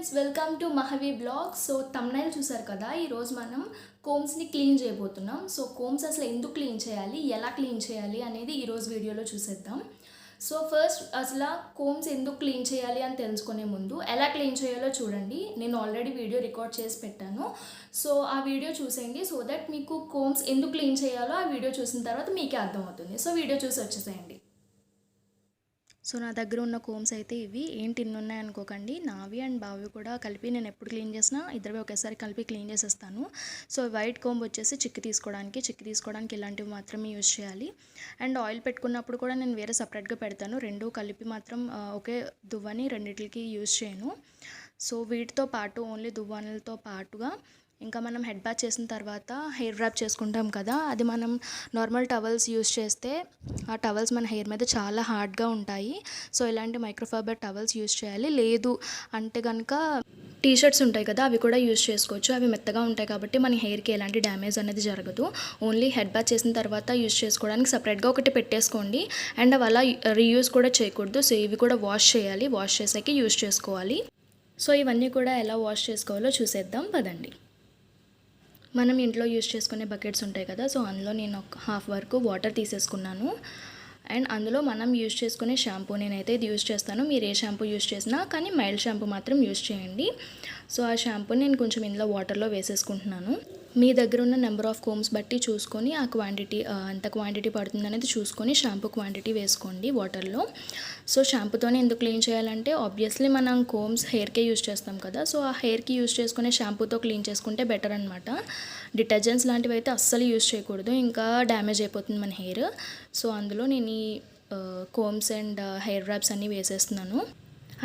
Friends welcome to Mahavi blog so thumbnail చూసారు కదా ఈరోజు మనం కోమ్స్ని క్లీన్ చేయబోతున్నాం. సో కోమ్స్ అసలు ఎందుకు క్లీన్ చేయాలి ఎలా క్లీన్ చేయాలి అనేది ఈరోజు వీడియోలో చూసేద్దాం. సో ఫస్ట్ అసలు కోమ్స్ ఎందుకు క్లీన్ చేయాలి అని తెలుసుకునే ముందు ఎలా క్లీన్ చేయాలో చూడండి. నేను ఆల్రెడీ వీడియో రికార్డ్ చేసి పెట్టాను. సో ఆ వీడియో చూసేయండి. సో దట్ మీకు కోమ్స్ ఎందుకు క్లీన్ చేయాలో ఆ వీడియో చూసిన తర్వాత మీకే అర్థమవుతుంది. సో వీడియో చూసి వచ్చేసేయండి. సో నా దగ్గర ఉన్న కోమ్స్ అయితే ఇవి. ఏంటి ఇన్ని ఉన్నాయి అనుకోకండి. నావి అండ్ బావి కూడా కలిపి నేను ఎప్పుడు క్లీన్ చేసినా ఇద్దరు ఒకేసారి కలిపి క్లీన్ చేసేస్తాను. సో వైట్ కోంబ్ వచ్చేసి చిక్కి తీసుకోవడానికి చిక్కి తీసుకోవడానికి ఇలాంటివి మాత్రమే యూజ్ చేయాలి. అండ్ ఆయిల్ పెట్టుకున్నప్పుడు కూడా నేను వేరే సపరేట్గా పెడతాను. రెండు కలిపి మాత్రం ఒకే దువ్వని రెండిటికి యూజ్ చేయను. సో వీటితో పాటు ఓన్లీ దువ్వానలతో పాటుగా ఇంకా మనం హెడ్ బాత్ చేసిన తర్వాత హెయిర్ ర్యాప్ చేసుకుంటాం కదా అది మనం నార్మల్ టవల్స్ యూస్ చేస్తే ఆ టవల్స్ మన హెయిర్ మీద చాలా హార్డ్గా ఉంటాయి. సో ఇలాంటి మైక్రోఫైబర్ టవల్స్ యూస్ చేయాలి. లేదు అంటే కనుక టీ షర్ట్స్ ఉంటాయి కదా అవి కూడా యూస్ చేసుకోవచ్చు. అవి మెత్తగా ఉంటాయి కాబట్టి మన హెయిర్కి ఎలాంటి డ్యామేజ్ అనేది జరగదు. ఓన్లీ హెడ్ బాత్ చేసిన తర్వాత యూస్ చేసుకోవడానికి సపరేట్గా ఒకటి పెట్టేసుకోండి. అండ్ అవి అలా రీయూస్ కూడా చేయకూడదు. సో ఇవి కూడా వాష్ చేయాలి. వాష్ చేసాక యూస్ చేసుకోవాలి. సో ఇవన్నీ కూడా ఎలా వాష్ చేసుకోవాలో చూసేద్దాం. పదండి. మనం ఇంట్లో యూస్ చేసుకునే బకెట్స్ ఉంటాయి కదా సో అందులో నేను ఒక హాఫ్ వరకు వాటర్ తీసేసుకున్నాను. అండ్ అందులో మనం యూస్ చేసుకునే షాంపూ నేనైతే ఇది యూస్ చేస్తాను. మీరు ఏ షాంపూ యూస్ చేసినా కానీ మైల్డ్ షాంపూ మాత్రం యూస్ చేయండి. సో ఆ షాంపూ నేను కొంచెం ఇందులో వాటర్లో వేసేసుకుంటున్నాను. మీ దగ్గర ఉన్న నెంబర్ ఆఫ్ కోమ్స్ బట్టి చూసుకొని ఆ క్వాంటిటీ ఎంత క్వాంటిటీ పడుతుంది అనేది చూసుకొని షాంపూ క్వాంటిటీ వేసుకోండి వాటర్లో. సో షాంపూతోనే ఎందుకు క్లీన్ చేయాలంటే ఆబ్వియస్లీ మనం కోమ్స్ హెయిర్కే యూజ్ చేస్తాం కదా సో ఆ హెయిర్కి యూజ్ చేసుకునే షాంపూతో క్లీన్ చేసుకుంటే బెటర్ అనమాట డిటర్జెంట్స్ లాంటివి అయితే అస్సలు యూజ్ చేయకూడదు ఇంకా డ్యామేజ్ అయిపోతుంది మన హెయిర్. సో అందులో నేను ఈ కోమ్స్ అండ్ హెయిర్ ర్యాప్స్ అన్నీ వేసేస్తున్నాను.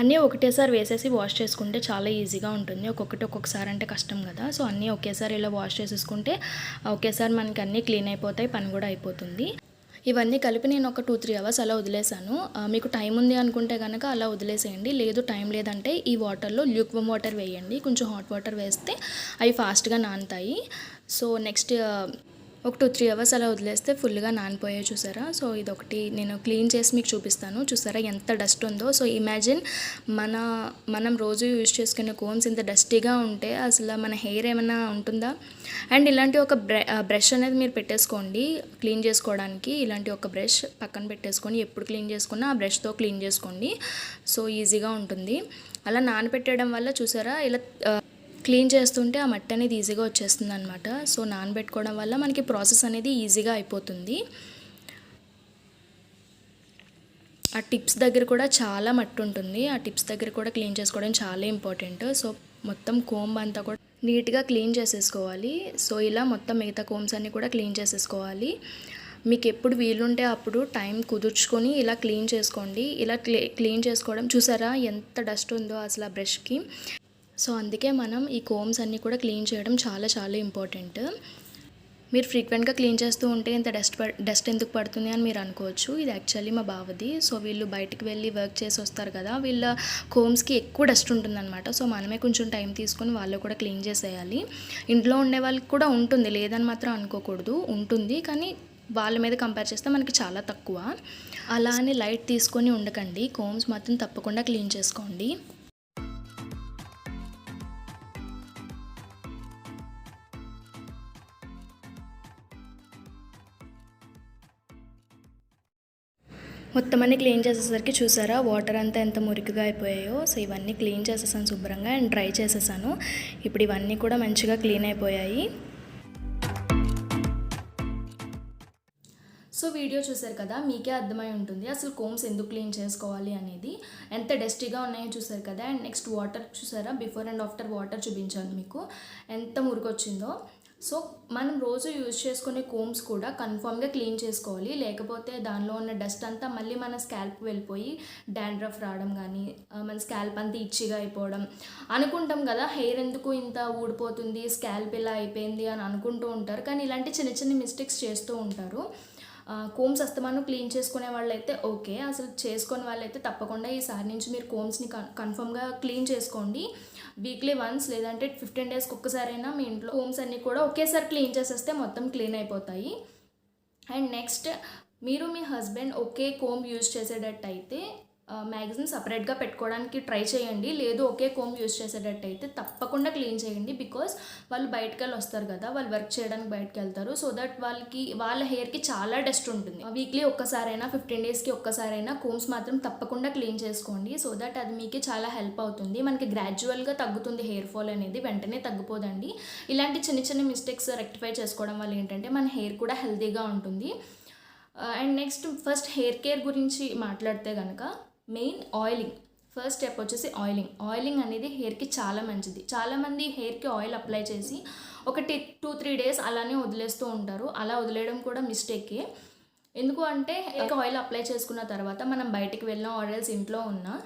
అన్నీ ఒకటేసారి వేసేసి వాష్ చేసుకుంటే చాలా ఈజీగా ఉంటుంది. ఒక్కొక్కటి ఒక్కొక్కసారి అంటే కష్టం కదా. సో అన్నీ ఒకేసారి ఇలా వాష్ చేసేసుకుంటే ఒకేసారి మనకి అన్నీ క్లీన్ అయిపోతాయి పని కూడా అయిపోతుంది. ఇవన్నీ కలిపి నేను ఒక టూ త్రీ అవర్స్ అలా వదిలేసాను మీకు టైం ఉంది అనుకుంటే కనుక అలా వదిలేసేయండి. లేదు టైం లేదంటే ఈ వాటర్లో ల్యూక్వమ్ వాటర్ వేయండి. కొంచెం హాట్ వాటర్ వేస్తే అవి ఫాస్ట్గా నానుతాయి. సో నెక్స్ట్ ఒక టూ త్రీ అవర్స్ అలా వదిలేస్తే ఫుల్గా నానిపోయాయి చూసారా? సో ఇదొకటి నేను క్లీన్ చేసి మీకు చూపిస్తాను. చూసారా ఎంత డస్ట్ ఉందో? సో ఇమాజిన్ మన మనం రోజు యూజ్ చేసుకునే కోన్స్ ఇంత డస్టీగా ఉంటే అసలు మన హెయిర్ ఏమైనా ఉంటుందా? అండ్ ఇలాంటి ఒక బ్ర బ్రష్ అనేది మీరు పెట్టేసుకోండి క్లీన్ చేసుకోవడానికి. ఇలాంటి ఒక బ్రష్ పక్కన పెట్టేసుకొని ఎప్పుడు క్లీన్ చేసుకున్నా ఆ బ్రష్తో క్లీన్ చేసుకోండి. సో ఈజీగా ఉంటుంది. అలా నానబెట్టడం వల్ల చూసారా ఇలా క్లీన్ చేస్తుంటే ఆ మట్టి అనేది ఈజీగా వచ్చేస్తుంది అనమాట సో నానబెట్టుకోవడం వల్ల మనకి ప్రాసెస్ అనేది ఈజీగా అయిపోతుంది. ఆ టిప్స్ దగ్గర కూడా చాలా మట్టి ఉంటుంది. ఆ టిప్స్ దగ్గర కూడా క్లీన్ చేసుకోవడం చాలా ఇంపార్టెంట్. సో మొత్తం కోంబ్ అంతా కూడా నీట్గా క్లీన్ చేసేసుకోవాలి. సో ఇలా మొత్తం మిగతా కోమ్స్ అన్నీ కూడా క్లీన్ చేసేసుకోవాలి. మీకు ఎప్పుడు వీలుంటే అప్పుడు టైం కుదుర్చుకొని ఇలా క్లీన్ చేసుకోండి. ఇలా క్లీన్ చేసుకోవడం చూసారా ఎంత డస్ట్ ఉందో అసలు ఆ బ్రష్కి. సో అందుకే మనం ఈ కోమ్స్ అన్నీ కూడా క్లీన్ చేయడం చాలా చాలా ఇంపార్టెంట్. మీరు ఫ్రీక్వెంట్గా క్లీన్ చేస్తూ ఉంటే ఇంత డస్ట్ డస్ట్ ఎందుకు పడుతుంది అని మీరు అనుకోవచ్చు. ఇది యాక్చువల్లీ మా బావది. సో వీళ్ళు బయటకు వెళ్ళి వర్క్ చేసి వస్తారు కదా వీళ్ళ కోమ్స్కి ఎక్కువ డస్ట్ ఉంటుందన్నమాట. సో మనమే కొంచెం టైం తీసుకొని వాళ్ళు కూడా క్లీన్ చేసేయాలి. ఇంట్లో ఉండే వాళ్ళకి కూడా ఉంటుంది లేదని మాత్రం అనుకోకూడదు. ఉంటుంది కానీ వాళ్ళ మీద కంపేర్ చేస్తే మనకి చాలా తక్కువ. అలా అని లైట్ తీసుకొని ఉండకండి. కోమ్స్ మాత్రం తప్పకుండా క్లీన్ చేసుకోండి. మొత్తం అన్ని క్లీన్ చేసేసరికి చూసారా? వాటర్ అంతా ఎంత మురికిగా అయిపోయాయో. సో ఇవన్నీ క్లీన్ చేసేసాను శుభ్రంగా అండ్ డ్రై చేసేసాను. ఇప్పుడు ఇవన్నీ కూడా మంచిగా క్లీన్ అయిపోయాయి. సో వీడియో చూసారు కదా? మీకే అర్థమై ఉంటుంది. అసలు కోమ్స్ ఎందుకు క్లీన్ చేసుకోవాలి అనేది. ఎంత డస్టీగా ఉన్నాయో చూసారు కదా? అండ్ నెక్స్ట్ వాటర్ చూసారా? బిఫోర్ అండ్ ఆఫ్టర్ వాటర్ చూపించాను మీకు. ఎంత మురికొచ్చిందో. సో మనం రోజు యూజ్ చేసుకునే కోమ్స్ కూడా కన్ఫామ్గా క్లీన్ చేసుకోవాలి. లేకపోతే దానిలో ఉన్న డస్ట్ అంతా మళ్ళీ మన స్కాల్ప్ వెళ్ళిపోయి డాండ్రఫ్ రావడం కానీ మన స్కాల్ప్ అంతా ఇచ్చిగా అయిపోవడం అనుకుంటాం కదా. హెయిర్ ఎందుకు ఇంత ఊడిపోతుంది స్కాల్ప్ ఇలా అయిపోయింది అని అనుకుంటూ ఉంటారు. కానీ ఇలాంటి చిన్న చిన్న మిస్టేక్స్ చేస్తూ ఉంటారు. కోమ్స్ అస్తమానం క్లీన్ చేసుకునే వాళ్ళైతే ఓకే. అసలు చేసుకునే వాళ్ళైతే తప్పకుండా ఈసారి నుంచి మీరు కోమ్స్ని కన్ కన్ఫర్మ్గా క్లీన్ చేసుకోండి. వీక్లీ వన్స్ లేదంటే ఫిఫ్టీన్ డేస్కి ఒక్కసారైనా మీ ఇంట్లో కోమ్స్ అన్నీ కూడా ఒకేసారి క్లీన్ చేసేస్తే మొత్తం క్లీన్ అయిపోతాయి. అండ్ నెక్స్ట్ మీరు మీ హస్బెండ్ ఒకే కోమ్ యూజ్ చేసేటట్టు అయితే మ్యాగజైన్ సపరేట్గా పెట్టుకోవడానికి ట్రై చేయండి. లేదు ఒకే కోమ్ యూస్ చేసేటట్టయితే తప్పకుండా క్లీన్ చేయండి. బికాస్ వాళ్ళు బయటకు వెళ్ళి వస్తారు కదా వాళ్ళు వర్క్ చేయడానికి బయటకు వెళ్తారు సో దట్ వాళ్ళకి వాళ్ళ హెయిర్కి చాలా డస్ట్ ఉంటుంది. వీక్లీ ఒక్కసారైనా ఫిఫ్టీన్ డేస్కి ఒక్కసారైనా కోమ్స్ మాత్రం తప్పకుండా క్లీన్ చేసుకోండి. సో దట్ అది మీకు చాలా హెల్ప్ అవుతుంది. మనకి గ్రాడ్యువల్గా తగ్గుతుంది హెయిర్ ఫాల్ అనేది వెంటనే తగ్గిపోదండి. ఇలాంటి చిన్న చిన్న మిస్టేక్స్ రెక్టిఫై చేసుకోవడం వల్ల ఏంటంటే మన హెయిర్ కూడా హెల్తీగా ఉంటుంది. And next first hair care గురించి మాట్లాడితే కనుక మెయిన్ ఆయిలింగ్. ఫస్ట్ స్టెప్ వచ్చేసి ఆయిలింగ్. ఆయిలింగ్ అనేది హెయిర్కి చాలా మంచిది. చాలామంది హెయిర్కి ఆయిల్ అప్లై చేసి ఒకటి టూ త్రీ డేస్ అలానే వదిలేస్తూ ఉంటారు. అలా వదిలేయడం కూడా మిస్టేకే. ఎందుకు అంటే ఆయిల్ అప్లై చేసుకున్న తర్వాత మనం బయటికి వెళ్ళిన ఆయిల్స్ ఇంట్లో ఉన్న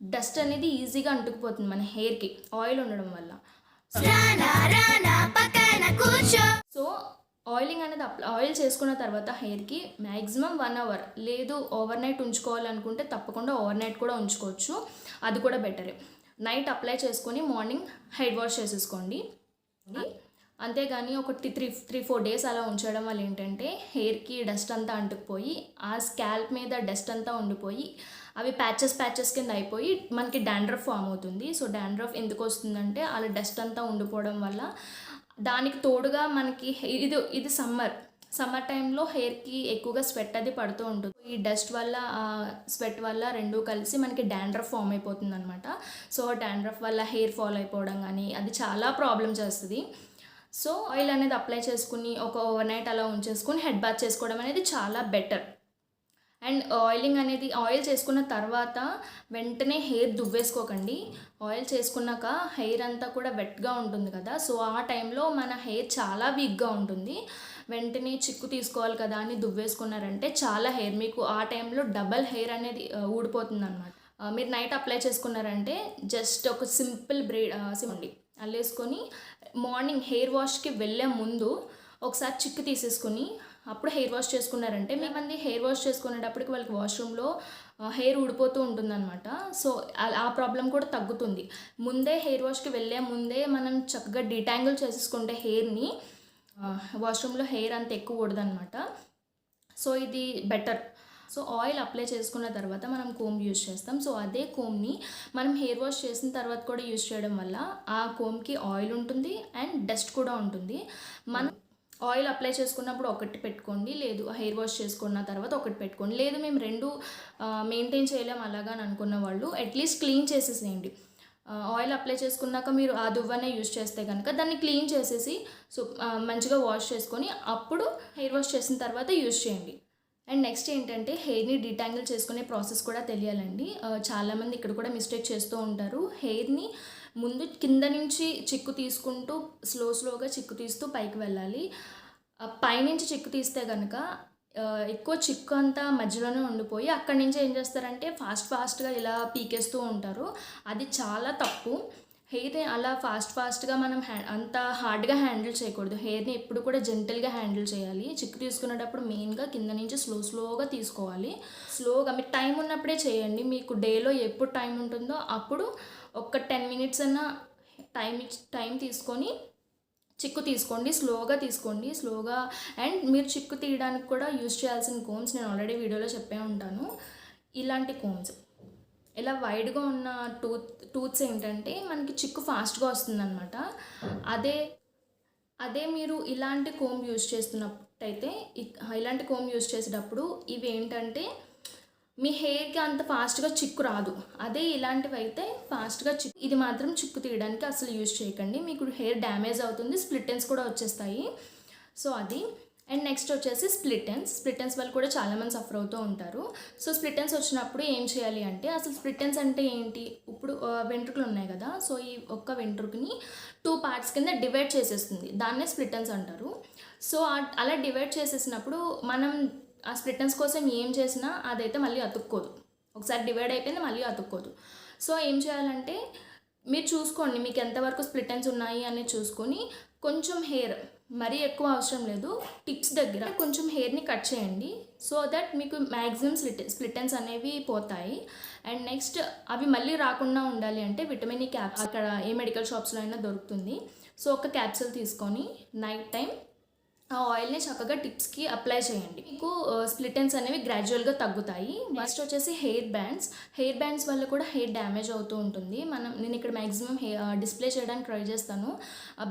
డస్ట్ అనేది ఈజీగా అంటుకుపోతుంది మన హెయిర్కి ఆయిల్ ఉండడం వల్ల. సో ఆయిలింగ్ అనేది అప్లై ఆయిల్ చేసుకున్న తర్వాత హెయిర్కి మ్యాక్సిమం వన్ అవర్ లేదు ఓవర్ నైట్ ఉంచుకోవాలనుకుంటే తప్పకుండా ఓవర్ నైట్ కూడా ఉంచుకోవచ్చు. అది కూడా బెటరే నైట్ అప్లై చేసుకొని మార్నింగ్ హెడ్ వాష్ చేసేసుకోండి. అంతేగాని ఒక త్రీ త్రీ ఫోర్ డేస్ అలా ఉంచడం వల్ల ఏంటంటే హెయిర్కి డస్ట్ అంతా అంటుకుపోయి ఆ స్కాల్ప్ మీద డస్ట్ అంతా ఉండిపోయి అవి ప్యాచెస్ ప్యాచెస్ కింద అయిపోయి మనకి డాండ్రఫ్ ఫామ్ అవుతుంది. సో డాండ్రఫ్ ఎందుకు వస్తుందంటే అలా డస్ట్ అంతా ఉండిపోవడం వల్ల దానికి తోడుగా మనకి ఇది ఇది సమ్మర్. సమ్మర్ టైంలో హెయిర్కి ఎక్కువగా స్వెట్ అది పడుతూ ఉంటుంది. ఈ డస్ట్ వల్ల స్వెట్ వల్ల రెండు కలిసి మనకి డాండ్రఫ్ ఫామ్ అయిపోతుంది అనమాట సో డాండ్రఫ్ వల్ల హెయిర్ ఫాల్ అయిపోవడం కానీ అది చాలా ప్రాబ్లం చేస్తుంది. సో ఆయిల్ అనేది అప్లై చేసుకుని ఒక ఓవర్ నైట్ అలా ఉంచేసుకుని హెడ్ బాత్ చేసుకోవడం అనేది చాలా బెటర్. అండ్ ఆయిలింగ్ అనేది ఆయిల్ చేసుకున్న తర్వాత వెంటనే హెయిర్ దువ్వేసుకోకండి. ఆయిల్ చేసుకున్నాక హెయిర్ అంతా కూడా వెట్గా ఉంటుంది కదా. సో ఆ టైంలో మన హెయిర్ చాలా వీక్గా ఉంటుంది. వెంటనే చిక్కు తీసుకోవాలి కదా అని దువ్వేసుకున్నారంటే చాలా హెయిర్ మీకు ఆ టైంలో డబల్ హెయిర్ అనేది ఊడిపోతుంది అనమాట మీరు నైట్ అప్లై చేసుకున్నారంటే జస్ట్ ఒక సింపుల్ బ్రేడ్ సిమండి అల్లేసుకొని మార్నింగ్ హెయిర్ వాష్కి వెళ్ళే ముందు ఒకసారి చిక్కు తీసేసుకుని అప్పుడు హెయిర్ వాష్ చేసుకున్నారంటే మేమంది హెయిర్ వాష్ చేసుకునేటప్పటికి వాళ్ళకి వాష్రూమ్లో హెయిర్ ఊడిపోతూ ఉంటుందన్నమాట. సో ఆ- ప్రాబ్లం కూడా తగ్గుతుంది. ముందే హెయిర్ వాష్కి వెళ్ళే ముందే మనం చక్కగా డిటాంగిల్ చేసేసుకుంటే హెయిర్ని వాష్రూమ్లో హెయిర్ అంత ఎక్కువ ఊడదన్నమాట. సో ఇది బెటర్. సో ఆయిల్ అప్లై చేసుకున్న తర్వాత మనం కోమ్ యూజ్ చేస్తాం. సో అదే కోమ్ని మనం హెయిర్ వాష్ చేసిన తర్వాత కూడా యూజ్ చేయడం వల్ల ఆ కోమ్కి ఆయిల్ ఉంటుంది అండ్ డస్ట్ కూడా ఉంటుంది. మనం ఆయిల్ అప్లై చేసుకున్నప్పుడు ఒకటి పెట్టుకోండి లేదు హెయిర్ వాష్ చేసుకున్న తర్వాత ఒకటి పెట్టుకోండి. లేదు మేము రెండు మెయింటైన్ చేయలేం అలాగా అని అనుకున్న వాళ్ళు అట్లీస్ట్ క్లీన్ చేసేసేయండి. ఆయిల్ అప్లై చేసుకున్నాక మీరు ఆ దువ్వనే యూజ్ చేస్తే కనుక దాన్ని క్లీన్ చేసేసి సో మంచిగా వాష్ చేసుకొని అప్పుడు హెయిర్ వాష్ చేసిన తర్వాత యూజ్ చేయండి. అండ్ నెక్స్ట్ ఏంటంటే హెయిర్ని డిటాంగిల్ చేసుకునే ప్రాసెస్ కూడా తెలియాలండి. చాలామంది ఇక్కడ కూడా మిస్టేక్ చేస్తూ ఉంటారు. హెయిర్ని ముందు కింద నుంచి చిక్కు తీసుకుంటూ స్లో స్లోగా చిక్కు తీస్తూ పైకి వెళ్ళాలి. పైనుంచి చిక్కు తీస్తే కనుక ఎక్కువ చిక్కు అంతా మధ్యలోనే ఉండిపోయి అక్కడి నుంచి ఏం చేస్తారంటే ఫాస్ట్ ఫాస్ట్గా ఇలా పీకేస్తూ ఉంటారు. అది చాలా తప్పు. హెయిర్ని అలా ఫాస్ట్ ఫాస్ట్గా మనం హ్యా అంత హార్డ్గా హ్యాండిల్ చేయకూడదు. హెయిర్ని ఎప్పుడు కూడా జెంటల్గా హ్యాండిల్ చేయాలి. చిక్కు తీసుకునేటప్పుడు మెయిన్గా కింద నుంచి స్లో స్లోగా తీసుకోవాలి. స్లోగా మీకు టైం ఉన్నప్పుడే చేయండి. మీకు డేలో ఎప్పుడు టైం ఉంటుందో అప్పుడు ఒక టెన్ మినిట్స్ అన్న టైం టైం తీసుకొని చిక్కు తీసుకోండి. స్లోగా తీసుకోండి. స్లోగా అండ్ మీరు చిక్కు తీయడానికి కూడా యూజ్ చేయాల్సిన కోమ్స్ నేను ఆల్రెడీ వీడియోలో చెప్పే ఉంటాను. ఇలాంటి కోమ్స్ ఇలా వైడ్గా ఉన్న టూత్ టూత్స్ ఏంటంటే మనకి చిక్కు ఫాస్ట్గా వస్తుందన్నమాట. అదే అదే మీరు ఇలాంటి కోమ్ యూజ్ చేస్తున్నట్టయితే ఇలాంటి కోమ్ యూజ్ చేసేటప్పుడు ఇవి ఏంటంటే మీ హెయిర్కి అంత ఫాస్ట్గా చిక్కు రాదు. అదే ఇలాంటివి అయితే ఫాస్ట్గా చిక్కు ఇది మాత్రం చిక్కు తీయడానికి అసలు యూజ్ చేయకండి. మీకు హెయిర్ డ్యామేజ్ అవుతుంది స్ప్లిటెన్స్ కూడా వచ్చేస్తాయి. సో అది అండ్ నెక్స్ట్ వచ్చేసి స్ప్లిటెన్స్ స్ప్లిటెన్స్ వాళ్ళు కూడా చాలామంది సఫర్ అవుతూ ఉంటారు. సో స్ప్లిటెన్స్ వచ్చినప్పుడు ఏం చేయాలి అంటే అసలు స్ప్లిటెన్స్ అంటే ఏంటి? ఇప్పుడు వెంట్రుకలు ఉన్నాయి కదా. సో ఈ ఒక్క వెంట్రుకని టూ పార్ట్స్ కింద డివైడ్ చేసేస్తుంది. దాన్నే స్ప్లిటెన్స్ అంటారు. సో అలా డివైడ్ చేసేసినప్పుడు మనం ఆ స్ప్లిటెన్స్ కోసం ఏం చేసినా అదైతే మళ్ళీ అతుక్కోదు. ఒకసారి డివైడ్ అయిపోయింది మళ్ళీ అతుక్కోదు. సో ఏం చేయాలంటే మీరు చూసుకోండి మీకు ఎంతవరకు స్ప్లిటెన్స్ ఉన్నాయి అనేది చూసుకొని కొంచెం హెయిర్ మరీ ఎక్కువ అవసరం లేదు. టిప్స్ దగ్గర కొంచెం హెయిర్ని కట్ చేయండి. సో దట్ మీకు మ్యాక్సిమం స్లిట్ స్ప్లిటెన్స్ అనేవి పోతాయి. అండ్ నెక్స్ట్ అవి మళ్ళీ రాకుండా ఉండాలి అంటే విటమిన్ ఈ క్యాప్స్ అక్కడ ఏ మెడికల్ షాప్స్లో అయినా దొరుకుతుంది. సో ఒక క్యాప్సూల్ తీసుకొని నైట్ టైం ఆ ఆయిల్ని చక్కగా టిప్స్కి అప్లై చేయండి. మీకు స్ప్లిటెన్స్ అనేవి గ్రాడ్యువల్గా తగ్గుతాయి. నెక్స్ట్ వచ్చేసి హెయిర్ బ్యాండ్స్ హెయిర్ బ్యాండ్స్ వల్ల కూడా హెయిర్ డ్యామేజ్ అవుతూ ఉంటుంది. మనం నేను ఇక్కడ మ్యాక్సిమం హెయిర్ డిస్ప్లే చేయడానికి ట్రై చేస్తాను.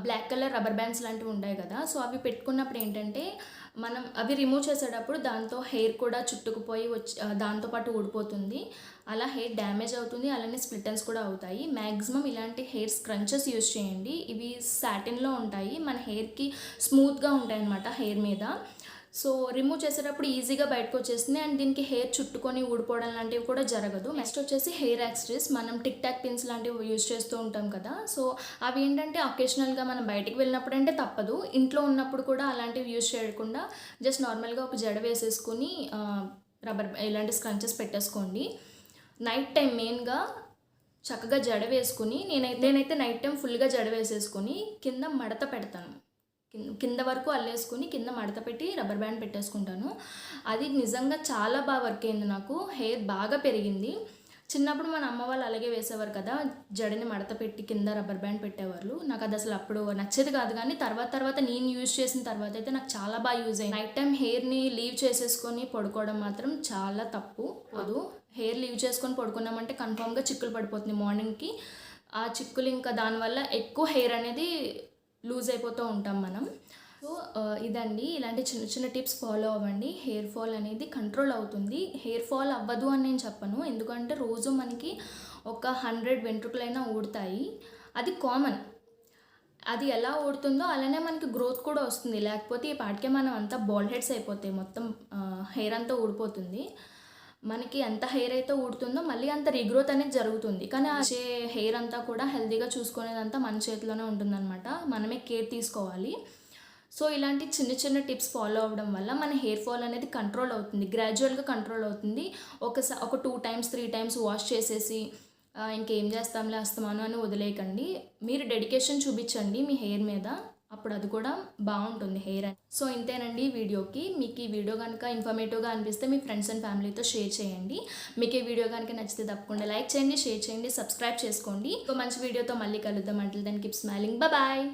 బ్లాక్ కలర్ రబ్బర్ బ్యాండ్స్ లాంటివి ఉంటాయి కదా. సో అవి పెట్టుకున్నప్పుడు ఏంటంటే మనం అవి రిమూవ్ చేసేటప్పుడు దాంతో హెయిర్ కూడా చుట్టుకుపోయి వచ్చి దాంతోపాటు ఊడిపోతుంది. అలా హెయిర్ డ్యామేజ్ అవుతుంది అలానే స్ప్లిటన్స్ కూడా అవుతాయి. మ్యాక్సిమం ఇలాంటి హెయిర్ స్క్రంచెస్ యూజ్ చేయండి. ఇవి సాటిన్లో ఉంటాయి. మన హెయిర్కి స్మూత్గా ఉంటాయి అన్నమాట హెయిర్ మీద. సో రిమూవ్ చేసేటప్పుడు ఈజీగా బయటకు వచ్చేస్తుంది. అండ్ దీనికి హెయిర్ చుట్టుకొని ఊడిపోవడం లాంటివి కూడా జరగదు. నెక్స్ట్ వచ్చేసి హెయిర్ యాక్సరీస్. మనం టిక్ టాక్ పిన్స్ లాంటివి యూజ్ చేస్తూ ఉంటాం కదా. సో అవి ఏంటంటే అకేషనల్గా మనం బయటికి వెళ్ళినప్పుడు అంటే తప్పదు. ఇంట్లో ఉన్నప్పుడు కూడా అలాంటివి యూజ్ చేయకుండా జస్ట్ నార్మల్గా ఒక జడ వేసేసుకుని రబ్బర్ ఇలాంటి స్క్రంచెస్ పెట్టేసుకోండి. నైట్ టైం మెయిన్గా చక్కగా జడ వేసుకుని నేనైతే నేనైతే నైట్ టైం ఫుల్గా జడ వేసేసుకుని కింద మడత పెడతాను. కింద వరకు అల్లేసుకుని కింద మడత పెట్టి రబ్బర్ బ్యాండ్ పెట్టేసుకుంటాను. అది నిజంగా చాలా బాగా వర్క్ అయింది నాకు. హెయిర్ బాగా పెరిగింది. చిన్నప్పుడు మన అమ్మ వాళ్ళు అలాగే వేసేవారు కదా జడని మడత పెట్టి కింద రబ్బర్ బ్యాండ్ పెట్టేవాళ్ళు. నాకు అది అసలు అప్పుడు నచ్చేది కాదు కానీ తర్వాత తర్వాత నేను యూజ్ చేసిన తర్వాత అయితే నాకు చాలా బాగా యూజ్ అయింది. నైట్ టైం హెయిర్ని లీవ్ చేసేసుకొని పడుకోవడం మాత్రం చాలా తప్పు వదు హెయిర్ లీవ్ చేసుకొని పడుకున్నామంటే కన్ఫామ్గా చిక్కులు పడిపోతుంది మార్నింగ్కి ఆ చిక్కులు ఇంకా దానివల్ల ఎక్కువ హెయిర్ అనేది లూజ్ అయిపోతూ ఉంటాం మనం. సో ఇదండి. ఇలాంటి చిన్న చిన్న టిప్స్ ఫాలో అవ్వండి. హెయిర్ ఫాల్ అనేది కంట్రోల్ అవుతుంది. హెయిర్ ఫాల్ అవ్వదు అని నేను చెప్పను. ఎందుకంటే రోజు మనకి ఒక హండ్రెడ్ వెంట్రుకలైనా ఊడతాయి. అది కామన్. అది ఎలా ఊడుతుందో అలానే మనకి గ్రోత్ కూడా వస్తుంది. లేకపోతే ఈ పాటికే మనం అంతా బాల్ హెడ్స్ అయిపోతాయి. మొత్తం హెయిర్ అంతా ఊడిపోతుంది. మనకి ఎంత హెయిర్ అయితే ఊడుతుందో మళ్ళీ అంత రీగ్రోత్ అనేది జరుగుతుంది. కానీ ఆ హెయిర్ అంతా కూడా హెల్తీగా చూసుకునేదంతా మన చేతిలోనే ఉంటుందన్నమాట. మనమే కేర్ తీసుకోవాలి. సో ఇలాంటి చిన్న చిన్న టిప్స్ ఫాలో అవ్వడం వల్ల మన హెయిర్ ఫాల్ అనేది కంట్రోల్ అవుతుంది. గ్రాడ్యువల్గా కంట్రోల్ అవుతుంది. ఒకసారి ఒక two times three times wash చేసేసి ఇంకేం చేస్తాంలే అస్తమాను అని వదిలేయకండి. మీరు డెడికేషన్ చూపించండి మీ హెయిర్ మీద. అప్పుడు అది కూడా బాగుంటుంది హెయిర్ అని. సో ఇంతేనండి ఈ వీడియోకి. మీకు ఈ వీడియో కనుక ఇన్ఫర్మేటివ్గా అనిపిస్తే మీ ఫ్రెండ్స్ అండ్ ఫ్యామిలీతో షేర్ చేయండి. మీకు ఈ వీడియో కనుక నచ్చితే తప్పకుండా లైక్ చేయండి షేర్ చేయండి సబ్స్క్రైబ్ చేసుకోండి. ఇంకో మంచి వీడియోతో మళ్ళీ కలుద్దాం. అంటే దాన్ని కీప్ స్మైలింగ్ బాయ్